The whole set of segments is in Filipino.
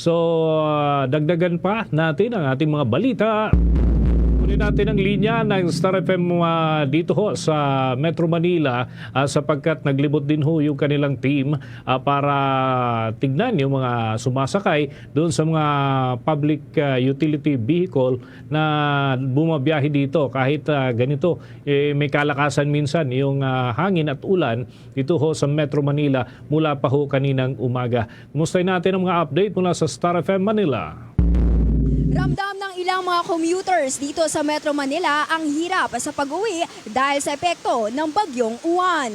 So, ah, dagdagan pa natin ang ating mga balita. Kunin natin ang linya ng Star FM ah, dito ho sa Metro Manila ah, sapagkat naglibot din ho yung kanilang team ah, para tignan yung mga sumasakay doon sa mga public ah, utility vehicle na bumabiyahe dito kahit ah, ganito eh, may kalakasan minsan yung ah, hangin at ulan dito ho sa Metro Manila mula pa ho kaninang umaga. Kumustahin natin ang mga update mula sa Star FM Manila. Ramdam ng ilang mga commuters dito sa Metro Manila ang hirap sa pag-uwi dahil sa epekto ng bagyong Uwan.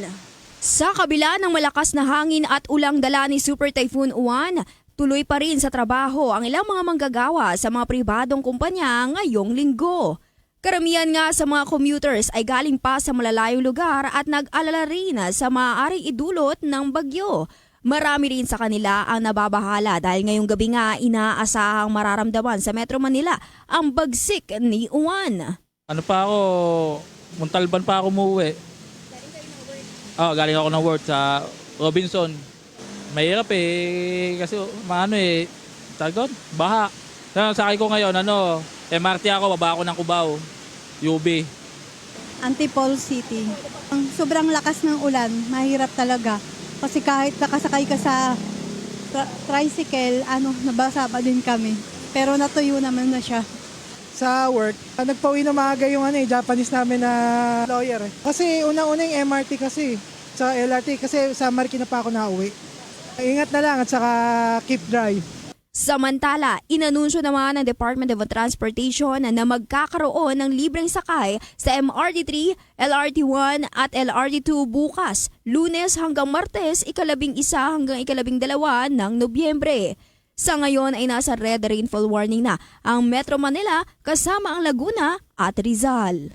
Sa kabila ng malakas na hangin at ulang dala ni Super Typhoon Uwan, tuloy pa rin sa trabaho ang ilang mga manggagawa sa mga pribadong kumpanya ngayong linggo. Karamihan nga sa mga commuters ay galing pa sa malalayong lugar at nag-alala rin sa maaaring idulot ng bagyo. Marami rin sa kanila ang nababahala dahil ngayong gabi nga inaasahang mararamdaman sa Metro Manila ang bagsik ni Uwan. Ano pa ako, Montalban pa ako umuwi. Oh, galing ako ng work sa Robinson. Mahirap eh, kasi maano eh, tagon, baha. Kaya sakay ko ngayon, ano, MRT ako, baba ako ng Cubao, UB. Antipolo City. Ang sobrang lakas ng ulan, mahirap talaga. Kasi kahit nakasakay ka sa tra- tricycle, ano, nabasa pa din kami. Pero natuyo naman na siya. sa work, ah, nagpauwi na maaga yung ano, eh, Japanese namin na lawyer. Eh. Kasi unang-una yung MRT kasi, sa LRT, kasi sa Marikina pa ako nauwi. Ingat na lang at saka keep dry. Samantala, inanunsyo naman ng Department of Transportation na magkakaroon ng libreng sakay sa MRT3, LRT1 at LRT2 bukas, lunes hanggang martes, ikalabing isa hanggang ikalabing dalawa ng Nobyembre. Sa ngayon ay nasa red rainfall warning na ang Metro Manila kasama ang Laguna at Rizal.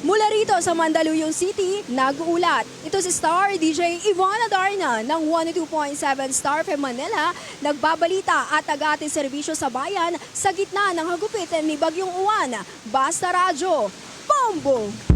Mula rito sa Mandaluyong City, nag-uulat. Ito si Star DJ Ivana Darna ng 102.7 Star FM Manila, nagbabalita at agati serbisyo sa bayan sa gitna ng hagupit ni Bagyong Uwan. Basta Radyo, Bombo!